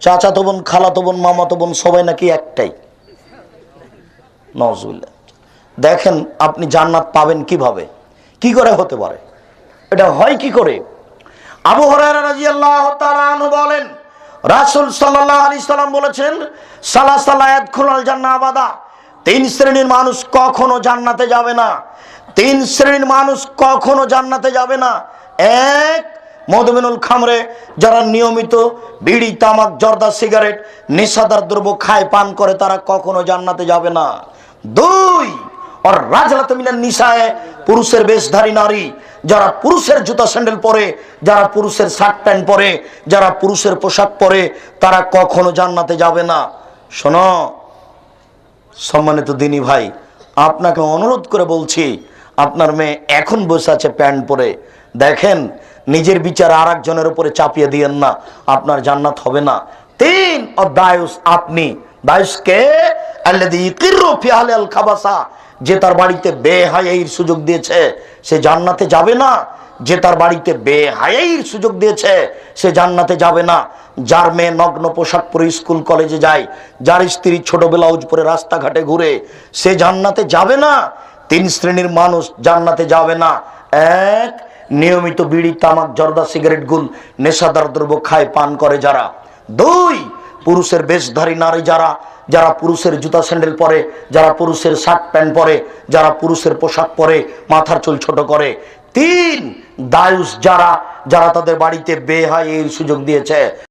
চাচাতো বোন খালাতো বোন মামাতো বোন সবাই নাকি একটাই। নজরুল্লাহ দেখেন আপনি জান্নাত পাবেন কীভাবে? কি করে হতে পারে? এটা হয় কি করে? আবু বলেন, রাসূল সাল্লাল্লাহু সাল্লাম বলেছেন সালা সালায়াত খুলাল জান্নাহ আবাদা। তিন শ্রেণির মানুষ কখনো জান্নাতে যাবে না। তিন শ্রেণির মানুষ কখনো জান্নাতে যাবে না। এক মধুমিনুল খামরে, যারা নিয়মিত বিড়ি, তামাক, জর্দা, সিগারেট নেশাদার দ্রব্য খায়, পান করে, তারা কখনো জান্নাতে যাবে না। দুই আর রাজলাত মিনান নিশায় পুরুষের বেশধারী নারী, যারা পুরুষের জুতা স্যান্ডেল পরে, যারা পুরুষের শার্ট প্যান্ট পরে, যারা পুরুষের পোশাক পরে, তারা কখনো জান্নাতে যাবে না। শোনো, সম্মানিত দিনী ভাই, আপনাকে অনুরোধ করে বলছি, আপনার মেয়ে এখন বসে আছে প্যান্ট পরে দেখেন, নিজের বিচার আর একজনের উপরে চাপিয়ে দিয়েন না, আপনার জান্নাত হবে না। তিন ও দায়ুস আপনি, দায়ুসকে যে তার বাড়িতে বেহায়াইর সুযোগ দিয়েছে, সে জান্নাতে যাবে না। যে তার বাড়িতে বেহায়াইর সুযোগ দিয়েছে, সে জান্নাতে যাবে না। যার মেয়ে নগ্ন পোশাক পরে স্কুল কলেজে যায়, যার স্ত্রী ছোট ব্লাউজ পরে রাস্তাঘাটে ঘুরে, সে জান্নাতে যাবে না। তিন শ্রেণির মানুষ জান্নাতে যাবে না। এক নিয়মিত বিড়ি, তামাক, জর্দা, সিগারেট, গুল, নেশাদার দ্রব্য খায়, পান করে যারা। দুই, পুরুষের বেশধারী নারী যারা যারা পুরুষের জুতা স্যান্ডেল পরে, যারা পুরুষের শার্ট প্যান্ট পরে, যারা পুরুষের পোশাক পরে, মাথার চুল ছোট করে। তিন, দায়ুস যারা যারা তাদের বাড়িতে বেহাই এই সুযোগ দিয়েছে।